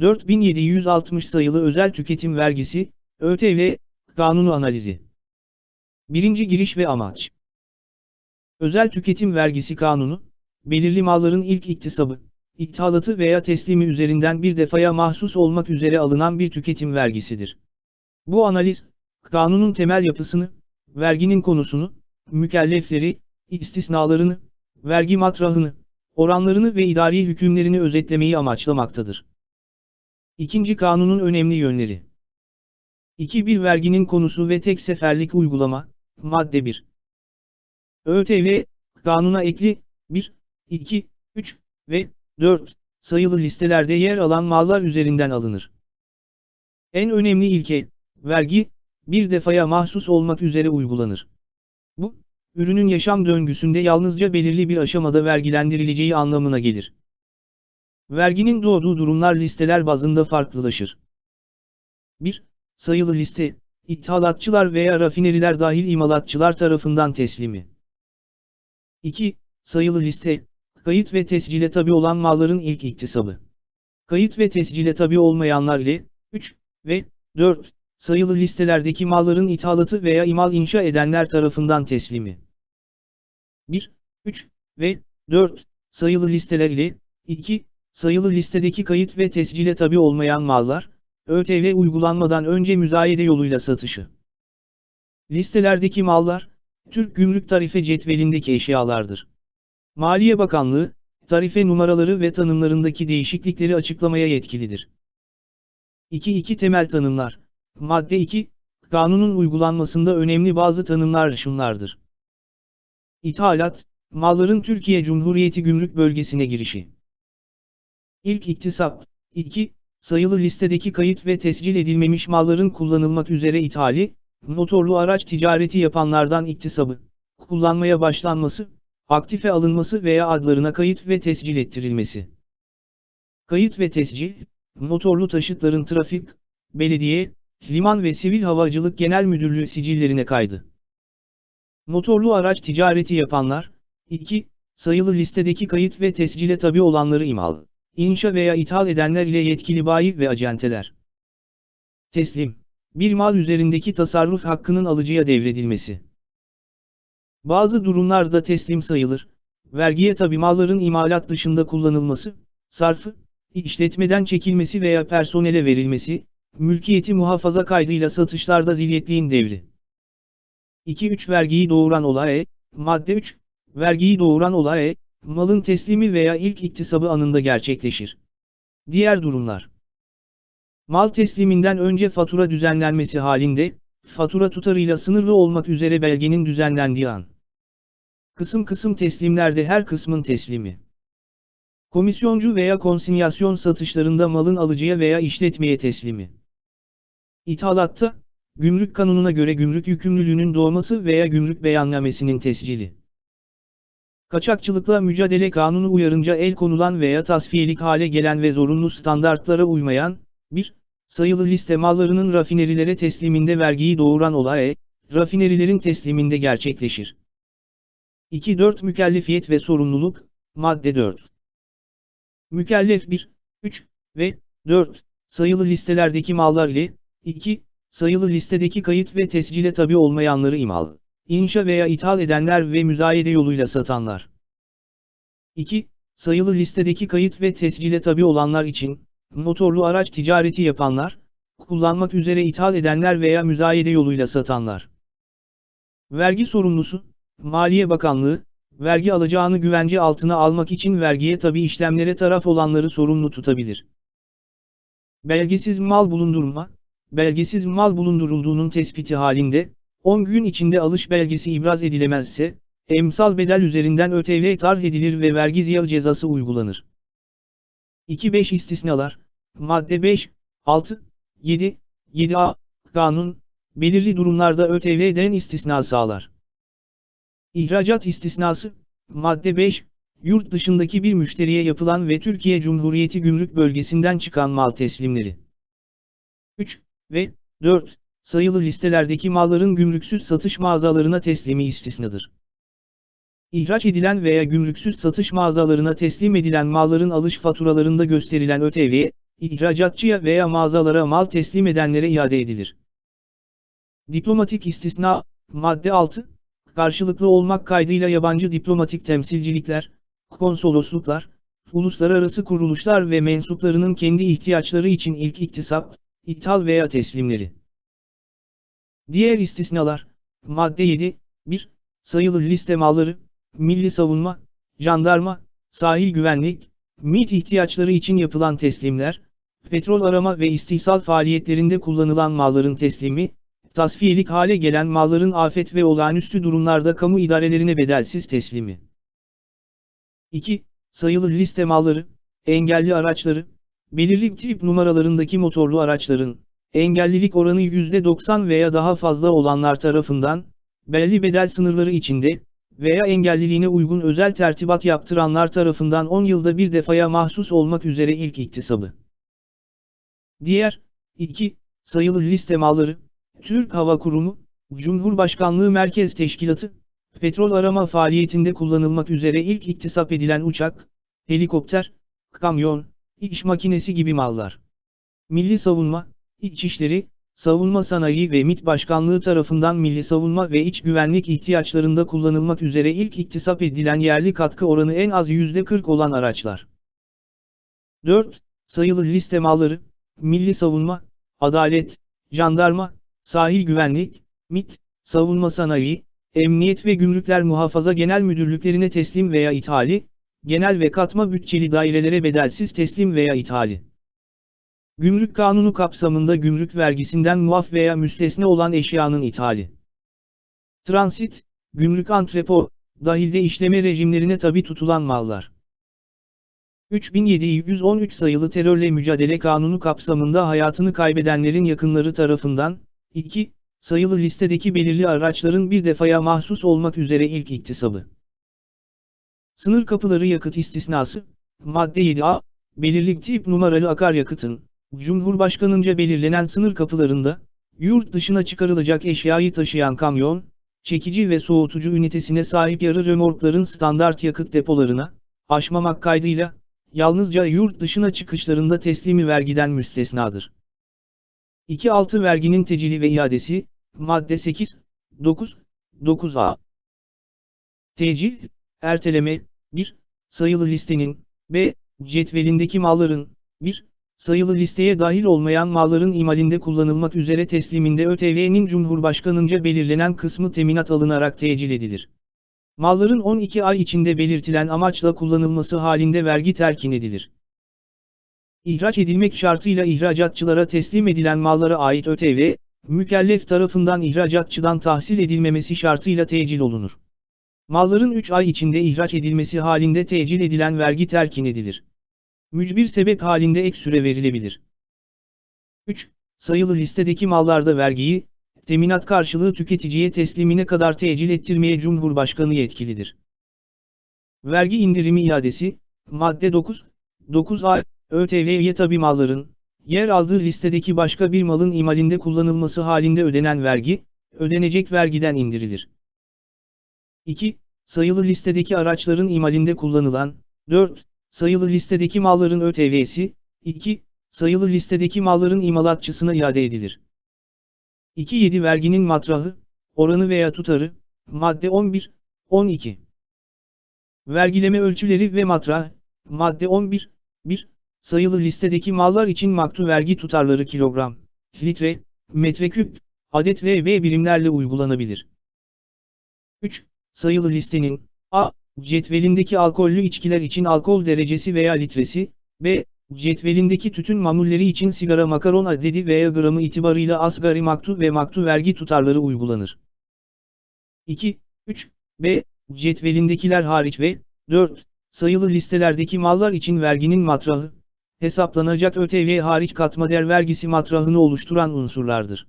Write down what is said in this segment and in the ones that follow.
4760 sayılı özel tüketim vergisi, ÖTV, kanunu analizi. Birinci giriş ve amaç. Özel tüketim vergisi kanunu, belirli malların ilk iktisabı, ithalatı veya teslimi üzerinden bir defaya mahsus olmak üzere alınan bir tüketim vergisidir. Bu analiz, kanunun temel yapısını, verginin konusunu, mükellefleri, istisnalarını, vergi matrahını, oranlarını ve idari hükümlerini özetlemeyi amaçlamaktadır. İkinci kanunun önemli yönleri. 2. verginin konusu ve tek seferlik uygulama, madde 1. ÖTV, kanuna ekli, 1, 2, 3 ve 4 sayılı listelerde yer alan mallar üzerinden alınır. En önemli ilke, vergi, bir defaya mahsus olmak üzere uygulanır. Bu, ürünün yaşam döngüsünde yalnızca belirli bir aşamada vergilendirileceği anlamına gelir. Verginin doğduğu durumlar listeler bazında farklılaşır. 1. Sayılı liste, ithalatçılar veya rafineriler dahil imalatçılar tarafından teslimi. 2. Sayılı liste, kayıt ve tescile tabi olan malların ilk iktisabı. Kayıt ve tescile tabi olmayanlar ile, 3 ve 4 sayılı listelerdeki malların ithalatı veya imal inşa edenler tarafından teslimi. 1, 3 ve 4 sayılı listeler ile 2 sayılı listedeki kayıt ve tescile tabi olmayan mallar, ÖTV uygulanmadan önce müzayede yoluyla satışı. Listelerdeki mallar, Türk Gümrük Tarife Cetvelindeki eşyalardır. Maliye Bakanlığı, tarife numaraları ve tanımlarındaki değişiklikleri açıklamaya yetkilidir. 2-2 temel tanımlar. Madde 2, kanunun uygulanmasında önemli bazı tanımlar şunlardır. İthalat, malların Türkiye Cumhuriyeti gümrük bölgesine girişi. İlk iktisap, 2, sayılı listedeki kayıt ve tescil edilmemiş malların kullanılmak üzere ithali, motorlu araç ticareti yapanlardan iktisabı, kullanmaya başlanması, aktife alınması veya adlarına kayıt ve tescil ettirilmesi. Kayıt ve tescil, motorlu taşıtların trafik, belediye, liman ve sivil havacılık genel müdürlüğü sicillerine kaydı. Motorlu araç ticareti yapanlar, 2. Sayılı listedeki kayıt ve tescile tabi olanları imal, inşa veya ithal edenler ile yetkili bayi ve acenteler. Teslim. Bir mal üzerindeki tasarruf hakkının alıcıya devredilmesi. Bazı durumlarda teslim sayılır. Vergiye tabi malların imalat dışında kullanılması, sarfı, işletmeden çekilmesi veya personele verilmesi, mülkiyeti muhafaza kaydıyla satışlarda zilyetliğin devri. 2-3 Vergiyi doğuran olay, madde 3, vergiyi doğuran olay, malın teslimi veya ilk iktisabı anında gerçekleşir. Diğer durumlar. Mal tesliminden önce fatura düzenlenmesi halinde, fatura tutarıyla sınırlı olmak üzere belgenin düzenlendiği an. Kısım kısım teslimlerde her kısmın teslimi. Komisyoncu veya konsinyasyon satışlarında malın alıcıya veya işletmeye teslimi. İthalatta, gümrük kanununa göre gümrük yükümlülüğünün doğması veya gümrük beyannamesinin tescili. Kaçakçılıkla mücadele kanunu uyarınca el konulan veya tasfiyelik hale gelen ve zorunlu standartlara uymayan, 1. Sayılı liste mallarının rafinerilere tesliminde vergiyi doğuran olay, rafinerilerin tesliminde gerçekleşir. 2-4 Mükellefiyet ve sorumluluk, madde 4. Mükellef 1, 3 ve 4 sayılı listelerdeki mallar ile 2. Sayılı listedeki kayıt ve tescile tabi olmayanları imal, inşa veya ithal edenler ve müzayede yoluyla satanlar. 2. Sayılı listedeki kayıt ve tescile tabi olanlar için, motorlu araç ticareti yapanlar, kullanmak üzere ithal edenler veya müzayede yoluyla satanlar. Vergi sorumlusu, Maliye Bakanlığı, vergi alacağını güvence altına almak için vergiye tabi işlemlere taraf olanları sorumlu tutabilir. Belgesiz mal bulundurma, belgesiz mal bulundurulduğunun tespiti halinde, 10 gün içinde alış belgesi ibraz edilemezse, emsal bedel üzerinden ÖTV tarh edilir ve vergi ziyalı cezası uygulanır. 2-5 istisnalar, madde 5, 6, 7, 7a, kanun, belirli durumlarda ÖTV'den istisna sağlar. İhracat istisnası, madde 5, yurt dışındaki bir müşteriye yapılan ve Türkiye Cumhuriyeti gümrük bölgesinden çıkan mal teslimleri. 3 ve 4 sayılı listelerdeki malların gümrüksüz satış mağazalarına teslimi istisnadır. İhraç edilen veya gümrüksüz satış mağazalarına teslim edilen malların alış faturalarında gösterilen ÖTV, ihracatçıya veya mağazalara mal teslim edenlere iade edilir. Diplomatik istisna, madde 6, karşılıklı olmak kaydıyla yabancı diplomatik temsilcilikler, konsolosluklar, uluslararası kuruluşlar ve mensuplarının kendi ihtiyaçları için ilk iktisap, ithal veya teslimleri. Diğer istisnalar, madde 7, 1, sayılı liste malları, milli savunma, jandarma, sahil güvenlik, MİT ihtiyaçları için yapılan teslimler, petrol arama ve istihsal faaliyetlerinde kullanılan malların teslimi, tasfiyelik hale gelen malların afet ve olağanüstü durumlarda kamu idarelerine bedelsiz teslimi. 2. Sayılı liste malları, engelli araçları, belirli tip numaralarındaki motorlu araçların, engellilik oranı %90 veya daha fazla olanlar tarafından, belli bedel sınırları içinde, veya engelliliğine uygun özel tertibat yaptıranlar tarafından 10 yılda bir defaya mahsus olmak üzere ilk iktisabı. Diğer, 2. Sayılı liste malları, Türk Hava Kurumu, Cumhurbaşkanlığı Merkez Teşkilatı, petrol arama faaliyetinde kullanılmak üzere ilk iktisap edilen uçak, helikopter, kamyon, iş makinesi gibi mallar. Milli Savunma, İçişleri, Savunma Sanayi ve MİT Başkanlığı tarafından milli savunma ve iç güvenlik ihtiyaçlarında kullanılmak üzere ilk iktisap edilen yerli katkı oranı en az %40 olan araçlar. 4. Sayılı liste malları, milli savunma, adalet, jandarma, sahil güvenlik, MİT, savunma sanayi, emniyet ve gümrükler muhafaza genel müdürlüklerine teslim veya ithali, genel ve katma bütçeli dairelere bedelsiz teslim veya ithali. Gümrük kanunu kapsamında gümrük vergisinden muaf veya müstesne olan eşyanın ithali. Transit, gümrük antrepo, dahilde işleme rejimlerine tabi tutulan mallar. 3713 sayılı terörle mücadele kanunu kapsamında hayatını kaybedenlerin yakınları tarafından, 2. Sayılı listedeki belirli araçların bir defaya mahsus olmak üzere ilk iktisabı. Sınır kapıları yakıt istisnası, madde 7a, belirli tip numaralı akaryakıtın, Cumhurbaşkanınca belirlenen sınır kapılarında, yurt dışına çıkarılacak eşyayı taşıyan kamyon, çekici ve soğutucu ünitesine sahip yarı römorkların standart yakıt depolarına, aşmamak kaydıyla, yalnızca yurt dışına çıkışlarında teslimi vergiden müstesnadır. 2.6 Verginin tecili ve iadesi, madde 8, 9, 9a. Tecil, erteleme, 1, sayılı listenin, b, cetvelindeki malların, 1, sayılı listeye dahil olmayan malların imalinde kullanılmak üzere tesliminde ÖTV'nin Cumhurbaşkanınca belirlenen kısmı teminat alınarak tecil edilir. Malların 12 ay içinde belirtilen amaçla kullanılması halinde vergi terkin edilir. İhraç edilmek şartıyla ihracatçılara teslim edilen mallara ait ÖTV, mükellef tarafından ihracatçıdan tahsil edilmemesi şartıyla tecil olunur. Malların 3 ay içinde ihraç edilmesi halinde tecil edilen vergi terkin edilir. Mücbir sebep halinde ek süre verilebilir. 3. Sayılı listedeki mallarda vergiyi, teminat karşılığı tüketiciye teslimine kadar tecil ettirmeye Cumhurbaşkanı yetkilidir. Vergi indirimi iadesi, madde 9, 9a, ÖTV'ye tabi malların, yer aldığı listedeki başka bir malın imalinde kullanılması halinde ödenen vergi, ödenecek vergiden indirilir. 2. Sayılı listedeki araçların imalinde kullanılan, 4. Sayılı listedeki malların ÖTV'si, 2. Sayılı listedeki malların imalatçısına iade edilir. 2.7 Verginin matrahı, oranı veya tutarı, madde 11, 12. Vergileme ölçüleri ve matrah, madde 11, 1. Sayılı listedeki mallar için maktu vergi tutarları kilogram, litre, metreküp, adet ve B birimlerle uygulanabilir. 3. Sayılı listenin, A, Cetvelindeki alkollü içkiler için alkol derecesi veya litresi, B. Cetvelindeki tütün mamulleri için sigara makaron adedi veya gramı itibarıyla asgari maktu ve maktu vergi tutarları uygulanır. 2, 3, B. Cetvelindekiler hariç ve 4. Sayılı listelerdeki mallar için verginin matrahı, hesaplanacak ÖTV hariç katma değer vergisi matrahını oluşturan unsurlardır.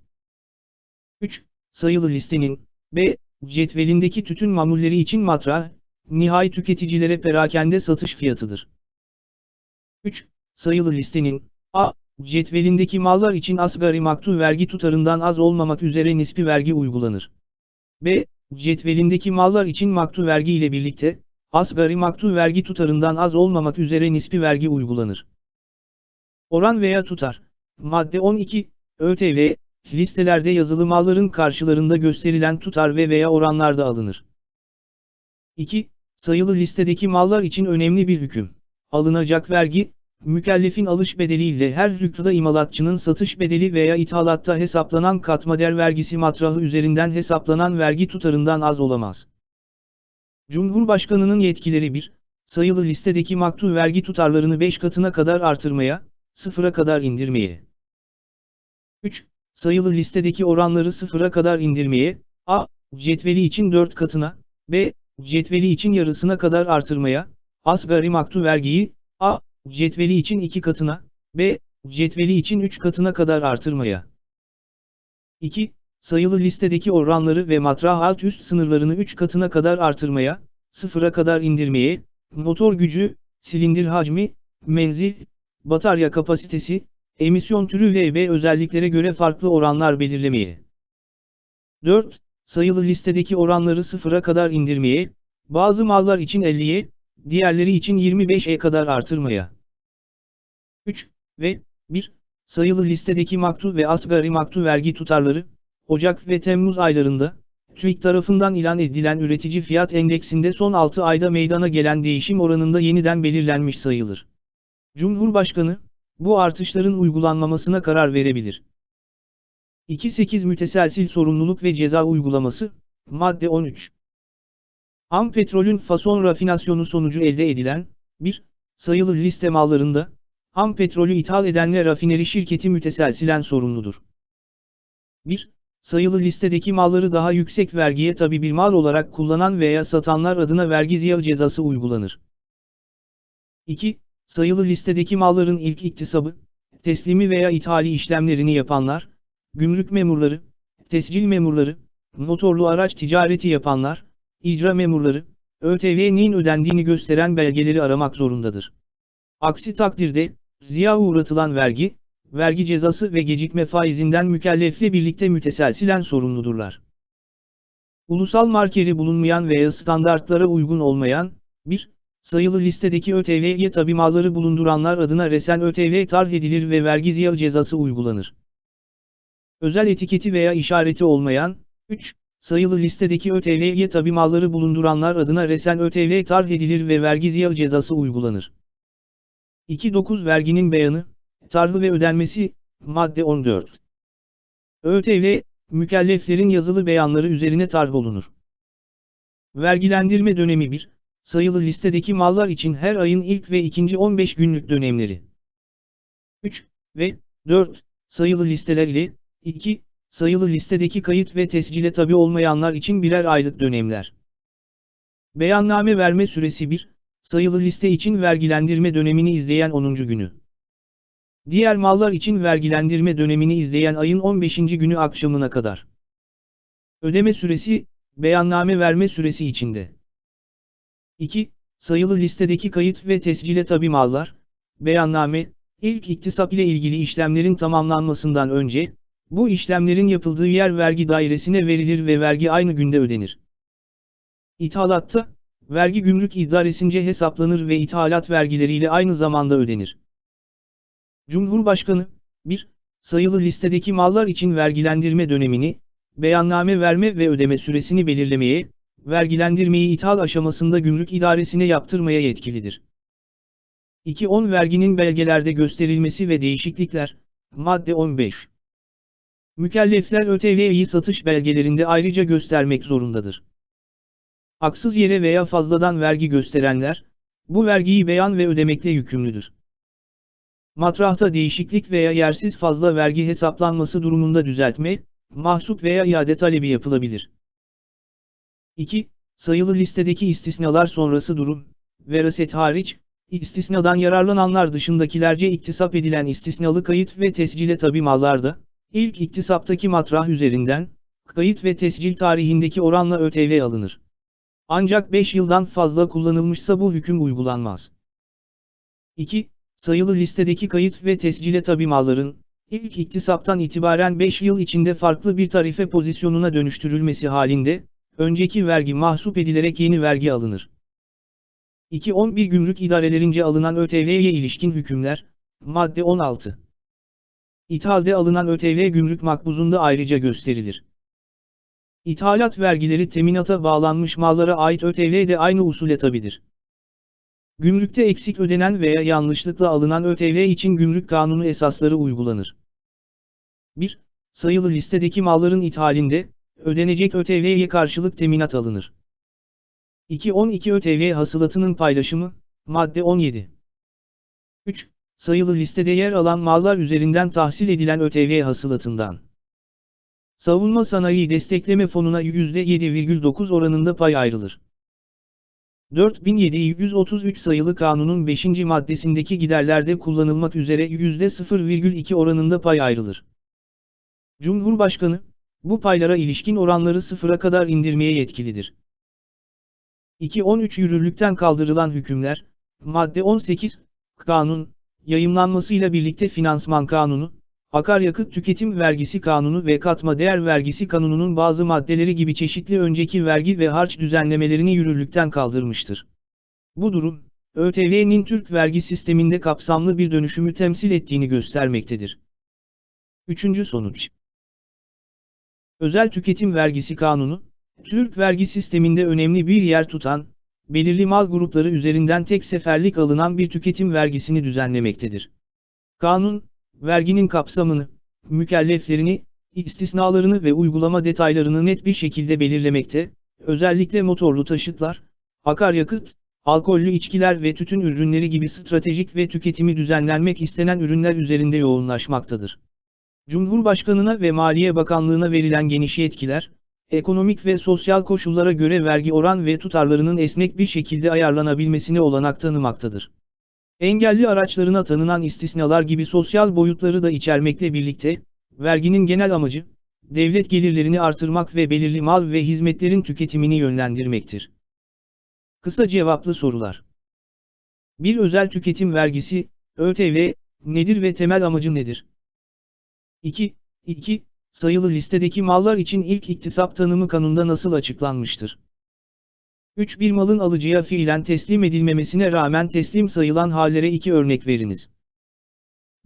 3. Sayılı listenin, B. Cetvelindeki tütün mamulleri için matrah, nihai tüketicilere perakende satış fiyatıdır. 3. Sayılı listenin, A. Cetvelindeki mallar için asgari maktu vergi tutarından az olmamak üzere nispi vergi uygulanır. B. Cetvelindeki mallar için maktu vergi ile birlikte, asgari maktu vergi tutarından az olmamak üzere nispi vergi uygulanır. Oran veya tutar. Madde 12, ÖTV, listelerde yazılı malların karşılarında gösterilen tutar ve veya oranlarda alınır. 2. Sayılı listedeki mallar için önemli bir hüküm. Alınacak vergi, mükellefin alış bedeli ile her hükrada imalatçının satış bedeli veya ithalatta hesaplanan katmader vergisi matrahı üzerinden hesaplanan vergi tutarından az olamaz. Cumhurbaşkanının yetkileri 1. Sayılı listedeki maktul vergi tutarlarını 5 katına kadar artırmaya, sıfıra kadar indirmeye. 3. Sayılı listedeki oranları sıfıra kadar indirmeye, a. Cetveli için 4 katına, b. Cetveli için yarısına kadar artırmaya, asgari maktul vergiyi, a. Cetveli için 2 katına, b. Cetveli için 3 katına kadar artırmaya. 2. Sayılı listedeki oranları ve matrah alt üst sınırlarını 3 katına kadar artırmaya, sıfıra kadar indirmeye, motor gücü, silindir hacmi, menzil, batarya kapasitesi, emisyon türü ve B özelliklere göre farklı oranlar belirlemeye. 4. Sayılı listedeki oranları sıfıra kadar indirmeye, bazı mallar için 50'ye, diğerleri için 25'e kadar artırmaya. 3. Ve 1. Sayılı listedeki maktul ve asgari maktul vergi tutarları, Ocak ve Temmuz aylarında, TÜİK tarafından ilan edilen üretici fiyat endeksinde son 6 ayda meydana gelen değişim oranında yeniden belirlenmiş sayılır. Cumhurbaşkanı, bu artışların uygulanmamasına karar verebilir. 2.8 Müteselsil sorumluluk ve ceza uygulaması, madde 13. Ham petrolün fason rafinasyonu sonucu elde edilen, 1. Sayılı liste mallarında, ham petrolü ithal edenle rafineri şirketi müteselsilen sorumludur. 1. Sayılı listedeki malları daha yüksek vergiye tabi bir mal olarak kullanan veya satanlar adına vergi ziyağı cezası uygulanır. 2. Sayılı listedeki malların ilk iktisabı, teslimi veya ithali işlemlerini yapanlar, gümrük memurları, tescil memurları, motorlu araç ticareti yapanlar, icra memurları, ÖTV'nin ödendiğini gösteren belgeleri aramak zorundadır. Aksi takdirde, ziya uğratılan vergi, vergi cezası ve gecikme faizinden mükellefle birlikte müteselsilen sorumludurlar. Ulusal markeri bulunmayan veya standartlara uygun olmayan, 1. Sayılı listedeki ÖTV'ye tabi malları bulunduranlar adına resen ÖTV tarh edilir ve vergi ziyağı cezası uygulanır. Özel etiketi veya işareti olmayan, 3. Sayılı listedeki ÖTV'ye tabi malları bulunduranlar adına resen ÖTV tarh edilir ve vergi ziyağı cezası uygulanır. 2.9 Verginin beyanı, tarhı ve ödenmesi, madde 14. ÖTV, mükelleflerin yazılı beyanları üzerine tarh olunur. Vergilendirme dönemi 1, sayılı listedeki mallar için her ayın ilk ve ikinci 15 günlük dönemleri. 3 ve 4, sayılı listeler ile 2, sayılı listedeki kayıt ve tescile tabi olmayanlar için birer aylık dönemler. Beyanname verme süresi 1, sayılı liste için vergilendirme dönemini izleyen 10. günü. Diğer mallar için vergilendirme dönemini izleyen ayın 15. günü akşamına kadar. Ödeme süresi, beyanname verme süresi içinde. 2. Sayılı listedeki kayıt ve tescile tabi mallar, beyanname, ilk iktisap ile ilgili işlemlerin tamamlanmasından önce, bu işlemlerin yapıldığı yer vergi dairesine verilir ve vergi aynı günde ödenir. İthalatta, vergi gümrük idaresince hesaplanır ve ithalat vergileriyle aynı zamanda ödenir. Cumhurbaşkanı, 1. Sayılı listedeki mallar için vergilendirme dönemini, beyanname verme ve ödeme süresini belirlemeye, vergilendirmeyi ithal aşamasında gümrük idaresine yaptırmaya yetkilidir. 2.10 Verginin belgelerde gösterilmesi ve değişiklikler, madde 15. Mükellefler ÖTV'yi satış belgelerinde ayrıca göstermek zorundadır. Haksız yere veya fazladan vergi gösterenler, bu vergiyi beyan ve ödemekle yükümlüdür. Matrahta değişiklik veya yersiz fazla vergi hesaplanması durumunda düzeltme, mahsup veya iade talebi yapılabilir. 2. Sayılı listedeki istisnalar sonrası durum, veraset hariç, istisnadan yararlananlar dışındakilerce iktisap edilen istisnalı kayıt ve tescile tabi mallarda, ilk iktisaptaki matrah üzerinden, kayıt ve tescil tarihindeki oranla ÖTV alınır. Ancak 5 yıldan fazla kullanılmışsa bu hüküm uygulanmaz. 2 sayılı listedeki kayıt ve tescile tabi malların, ilk iktisaptan itibaren 5 yıl içinde farklı bir tarife pozisyonuna dönüştürülmesi halinde, önceki vergi mahsup edilerek yeni vergi alınır. 2-11 gümrük idarelerince alınan ÖTV'ye ilişkin hükümler, Madde 16. İthalde alınan ÖTV gümrük makbuzunda ayrıca gösterilir. İthalat vergileri teminata bağlanmış mallara ait ÖTV de aynı usule tabidir. Gümrükte eksik ödenen veya yanlışlıkla alınan ÖTV için gümrük kanunu esasları uygulanır. 1. Sayılı listedeki malların ithalinde, ödenecek ÖTV'ye karşılık teminat alınır. 2.12 ÖTV hasılatının paylaşımı, madde 17. 3. Sayılı listede yer alan mallar üzerinden tahsil edilen ÖTV hasılatından. Savunma Sanayi Destekleme Fonu'na %7,9 oranında pay ayrılır. 4733 sayılı kanunun 5. maddesindeki giderlerde kullanılmak üzere %0,2 oranında pay ayrılır. Cumhurbaşkanı, bu paylara ilişkin oranları sıfıra kadar indirmeye yetkilidir. 2.13 yürürlükten kaldırılan hükümler, madde 18, kanun, yayımlanmasıyla birlikte finansman kanunu, akaryakıt tüketim vergisi kanunu ve katma değer vergisi kanununun bazı maddeleri gibi çeşitli önceki vergi ve harç düzenlemelerini yürürlükten kaldırmıştır. Bu durum, ÖTV'nin Türk vergi sisteminde kapsamlı bir dönüşümü temsil ettiğini göstermektedir. Üçüncü sonuç Özel Tüketim Vergisi Kanunu, Türk vergi sisteminde önemli bir yer tutan, belirli mal grupları üzerinden tek seferlik alınan bir tüketim vergisini düzenlemektedir. Kanun, verginin kapsamını, mükelleflerini, istisnalarını ve uygulama detaylarını net bir şekilde belirlemekte, özellikle motorlu taşıtlar, akaryakıt, alkollü içkiler ve tütün ürünleri gibi stratejik ve tüketimi düzenlenmek istenen ürünler üzerinde yoğunlaşmaktadır. Cumhurbaşkanına ve Maliye Bakanlığına verilen geniş yetkiler, ekonomik ve sosyal koşullara göre vergi oran ve tutarlarının esnek bir şekilde ayarlanabilmesine olanak tanımaktadır. Engelli araçlarına tanınan istisnalar gibi sosyal boyutları da içermekle birlikte, verginin genel amacı, devlet gelirlerini artırmak ve belirli mal ve hizmetlerin tüketimini yönlendirmektir. Kısa cevaplı sorular. Bir özel tüketim vergisi, ÖTV, nedir ve temel amacı nedir? 2. 2. Sayılı listedeki mallar için ilk iktisap tanımı kanunda nasıl açıklanmıştır? 3. Bir malın alıcıya fiilen teslim edilmemesine rağmen teslim sayılan hallere iki örnek veriniz.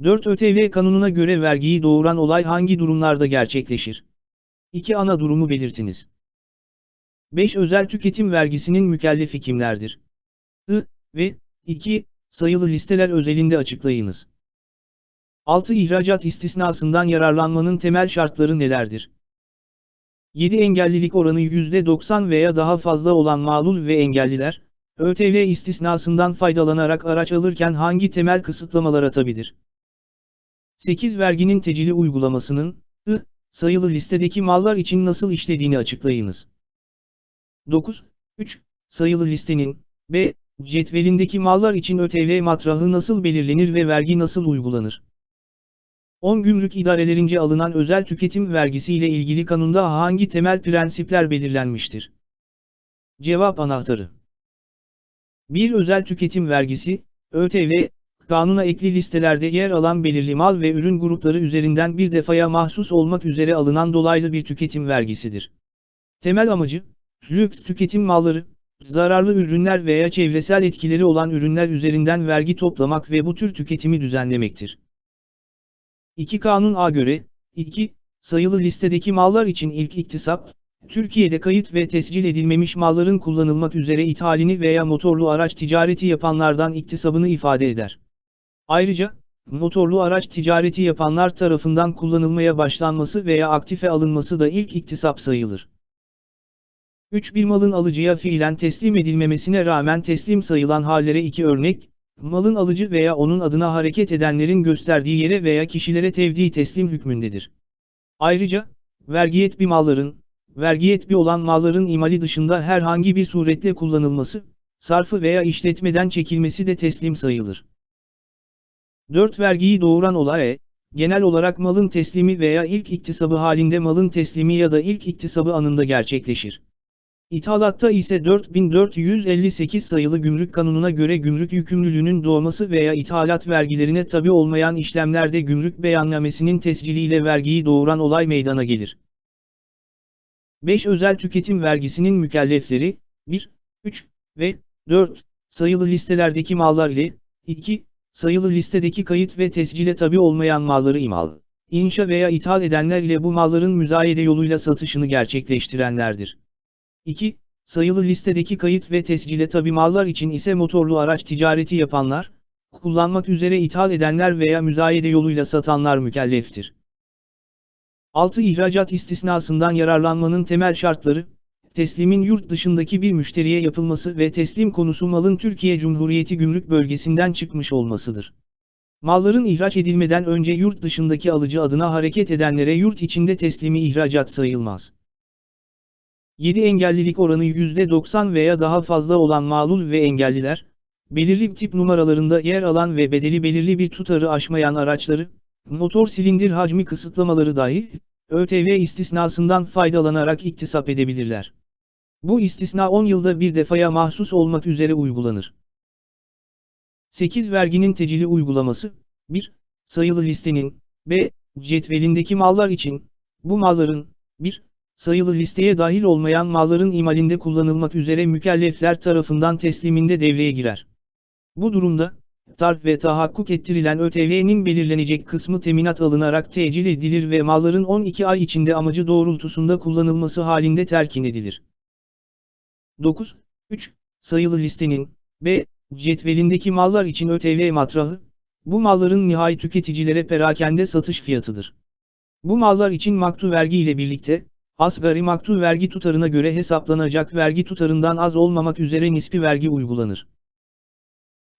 4. ÖTV kanununa göre vergiyi doğuran olay hangi durumlarda gerçekleşir? 2 ana durumu belirtiniz. 5. Özel tüketim vergisinin mükellefi kimlerdir? I ve 2. Sayılı listeler özelinde açıklayınız. 6. İhracat istisnasından yararlanmanın temel şartları nelerdir? 7. Engellilik oranı %90 veya daha fazla olan mağlul ve engelliler, ÖTV istisnasından faydalanarak araç alırken hangi temel kısıtlamalar atabilir? 8. Verginin tecili uygulamasının, I, sayılı listedeki mallar için nasıl işlediğini açıklayınız. 9. 3. Sayılı listenin, B, cetvelindeki mallar için ÖTV matrahı nasıl belirlenir ve vergi nasıl uygulanır? 10 gümrük idarelerince alınan özel tüketim vergisi ile ilgili kanunda hangi temel prensipler belirlenmiştir? Cevap anahtarı 1. Özel tüketim vergisi, ÖTV, kanuna ekli listelerde yer alan belirli mal ve ürün grupları üzerinden bir defaya mahsus olmak üzere alınan dolaylı bir tüketim vergisidir. Temel amacı, lüks tüketim malları, zararlı ürünler veya çevresel etkileri olan ürünler üzerinden vergi toplamak ve bu tür tüketimi düzenlemektir. 2 Kanun A göre, 2, sayılı listedeki mallar için ilk iktisap, Türkiye'de kayıt ve tescil edilmemiş malların kullanılmak üzere ithalini veya motorlu araç ticareti yapanlardan iktisabını ifade eder. Ayrıca, motorlu araç ticareti yapanlar tarafından kullanılmaya başlanması veya aktife alınması da ilk iktisap sayılır. 3. Bir malın alıcıya fiilen teslim edilmemesine rağmen teslim sayılan hallere iki örnek, malın alıcı veya onun adına hareket edenlerin gösterdiği yere veya kişilere tevdi teslim hükmündedir. Ayrıca, vergiyetbi malların, vergiyetbi olan malların imali dışında herhangi bir suretle kullanılması, sarfı veya işletmeden çekilmesi de teslim sayılır. 4. Vergiyi doğuran olay, genel olarak malın teslimi veya ilk iktisabı halinde malın teslimi ya da ilk iktisabı anında gerçekleşir. İthalatta ise 4458 sayılı gümrük kanununa göre gümrük yükümlülüğünün doğması veya ithalat vergilerine tabi olmayan işlemlerde gümrük beyannamesinin tesciliyle vergiyi doğuran olay meydana gelir. 5. Özel tüketim vergisinin mükellefleri, 1, 3 ve 4 sayılı listelerdeki mallar ile 2 sayılı listedeki kayıt ve tescile tabi olmayan malları imal, inşa veya ithal edenler ile bu malların müzayede yoluyla satışını gerçekleştirenlerdir. 2. Sayılı listedeki kayıt ve tescile tabi mallar için ise motorlu araç ticareti yapanlar, kullanmak üzere ithal edenler veya müzayede yoluyla satanlar mükelleftir. 6. İhracat istisnasından yararlanmanın temel şartları, teslimin yurt dışındaki bir müşteriye yapılması ve teslim konusu malın Türkiye Cumhuriyeti gümrük bölgesinden çıkmış olmasıdır. Malların ihraç edilmeden önce yurt dışındaki alıcı adına hareket edenlere yurt içinde teslimi ihracat sayılmaz. 7 engellilik oranı %90 veya daha fazla olan mağlul ve engelliler, belirli tip numaralarında yer alan ve bedeli belirli bir tutarı aşmayan araçları, motor silindir hacmi kısıtlamaları dahil, ÖTV istisnasından faydalanarak iktisap edebilirler. Bu istisna 10 yılda bir defaya mahsus olmak üzere uygulanır. 8 verginin tecili uygulaması, 1. Sayılı listenin, b. Cetvelindeki mallar için, bu malların, 1 sayılı listeye dahil olmayan malların imalinde kullanılmak üzere mükellefler tarafından tesliminde devreye girer. Bu durumda, tarf ve tahakkuk ettirilen ÖTV'nin belirlenecek kısmı teminat alınarak tecil edilir ve malların 12 ay içinde amacı doğrultusunda kullanılması halinde terkin edilir. 9. 3. Sayılı listenin, B. Cetvelindeki mallar için ÖTV matrahı, bu malların nihai tüketicilere perakende satış fiyatıdır. Bu mallar için maktu vergi ile birlikte, Asgari maktul vergi tutarına göre hesaplanacak vergi tutarından az olmamak üzere nispi vergi uygulanır.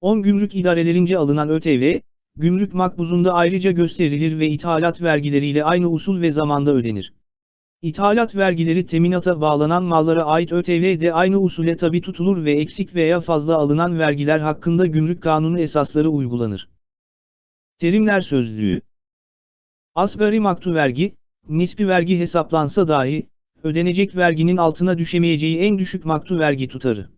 10 gümrük idarelerince alınan ÖTV, gümrük makbuzunda ayrıca gösterilir ve ithalat vergileriyle aynı usul ve zamanda ödenir. İthalat vergileri teminata bağlanan mallara ait ÖTV de aynı usule tabi tutulur ve eksik veya fazla alınan vergiler hakkında gümrük kanunu esasları uygulanır. Terimler Sözlüğü Asgari maktu vergi, nispi vergi hesaplansa dahi, ödenecek verginin altına düşemeyeceği en düşük maktu vergi tutarı.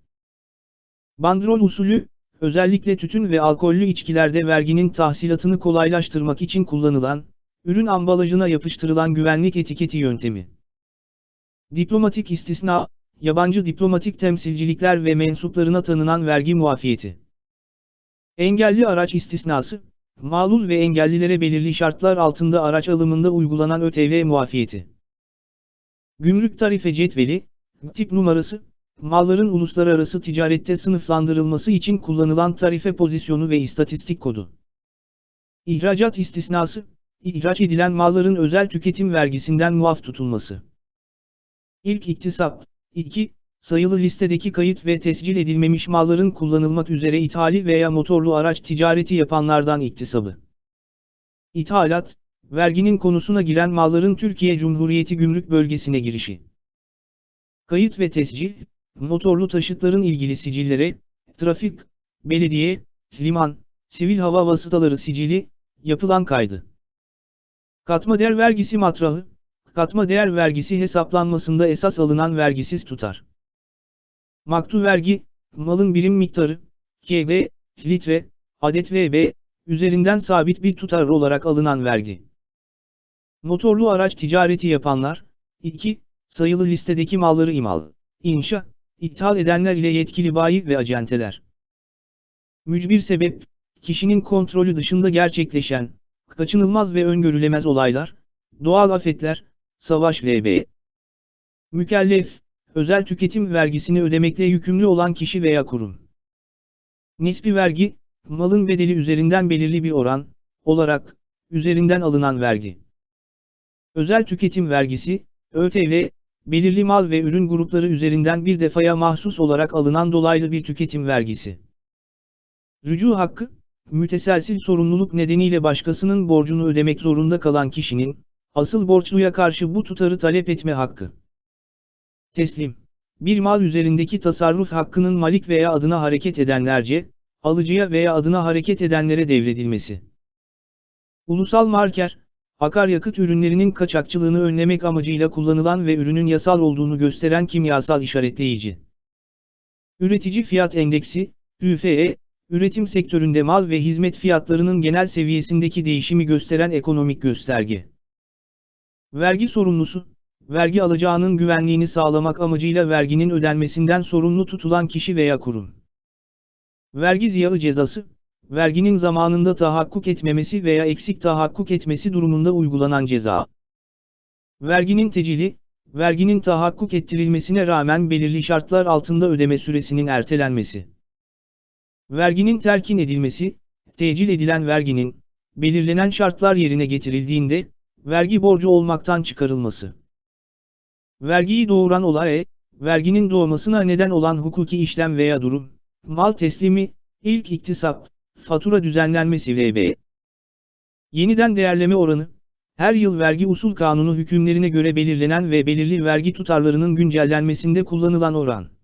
Bandrol usulü, özellikle tütün ve alkollü içkilerde verginin tahsilatını kolaylaştırmak için kullanılan, ürün ambalajına yapıştırılan güvenlik etiketi yöntemi. Diplomatik istisna, yabancı diplomatik temsilcilikler ve mensuplarına tanınan vergi muafiyeti. Engelli araç istisnası, Mağlul ve engellilere belirli şartlar altında araç alımında uygulanan ÖTV muafiyeti. Gümrük tarife cetveli, tip numarası, malların uluslararası ticarette sınıflandırılması için kullanılan tarife pozisyonu ve istatistik kodu. İhracat istisnası, ihraç edilen malların özel tüketim vergisinden muaf tutulması. İlk iktisap, 2 sayılı listedeki kayıt ve tescil edilmemiş malların kullanılmak üzere ithali veya motorlu araç ticareti yapanlardan iktisabı. İthalat, verginin konusuna giren malların Türkiye Cumhuriyeti gümrük bölgesine girişi. Kayıt ve tescil, motorlu taşıtların ilgili sicillere, trafik, belediye, liman, sivil hava vasıtaları sicili, yapılan kaydı. Katma değer vergisi matrahı, katma değer vergisi hesaplanmasında esas alınan vergisiz tutar. Maktu vergi, malın birim miktarı, kg, litre, adet vb, üzerinden sabit bir tutar olarak alınan vergi. Motorlu araç ticareti yapanlar, 2. Sayılı listedeki malları imal, inşa, ithal edenler ile yetkili bayi ve acenteler. Mücbir sebep, kişinin kontrolü dışında gerçekleşen, kaçınılmaz ve öngörülemez olaylar, doğal afetler, savaş vb. Mükellef, özel tüketim vergisini ödemekle yükümlü olan kişi veya kurum. Nispi vergi, malın bedeli üzerinden belirli bir oran, olarak, üzerinden alınan vergi. Özel tüketim vergisi, ÖTV, belirli mal ve ürün grupları üzerinden bir defaya mahsus olarak alınan dolaylı bir tüketim vergisi. Rücu hakkı, müteselsil sorumluluk nedeniyle başkasının borcunu ödemek zorunda kalan kişinin, asıl borçluya karşı bu tutarı talep etme hakkı. Teslim. Bir mal üzerindeki tasarruf hakkının malik veya adına hareket edenlerce, alıcıya veya adına hareket edenlere devredilmesi. Ulusal marker, akaryakıt ürünlerinin kaçakçılığını önlemek amacıyla kullanılan ve ürünün yasal olduğunu gösteren kimyasal işaretleyici. Üretici Fiyat Endeksi, ÜFE, üretim sektöründe mal ve hizmet fiyatlarının genel seviyesindeki değişimi gösteren ekonomik gösterge. Vergi sorumlusu, vergi alacağının güvenliğini sağlamak amacıyla verginin ödenmesinden sorumlu tutulan kişi veya kurum. Vergi ziyağı cezası, verginin zamanında tahakkuk etmemesi veya eksik tahakkuk etmesi durumunda uygulanan ceza. Verginin tecili, verginin tahakkuk ettirilmesine rağmen belirli şartlar altında ödeme süresinin ertelenmesi. Verginin terkin edilmesi, tecil edilen verginin, belirlenen şartlar yerine getirildiğinde, vergi borcu olmaktan çıkarılması. Vergiyi doğuran olay, verginin doğmasına neden olan hukuki işlem veya durum, mal teslimi, ilk iktisap, fatura düzenlenmesi vb. Yeniden değerleme oranı, her yıl vergi usul kanunu hükümlerine göre belirlenen ve belirli vergi tutarlarının güncellenmesinde kullanılan oran.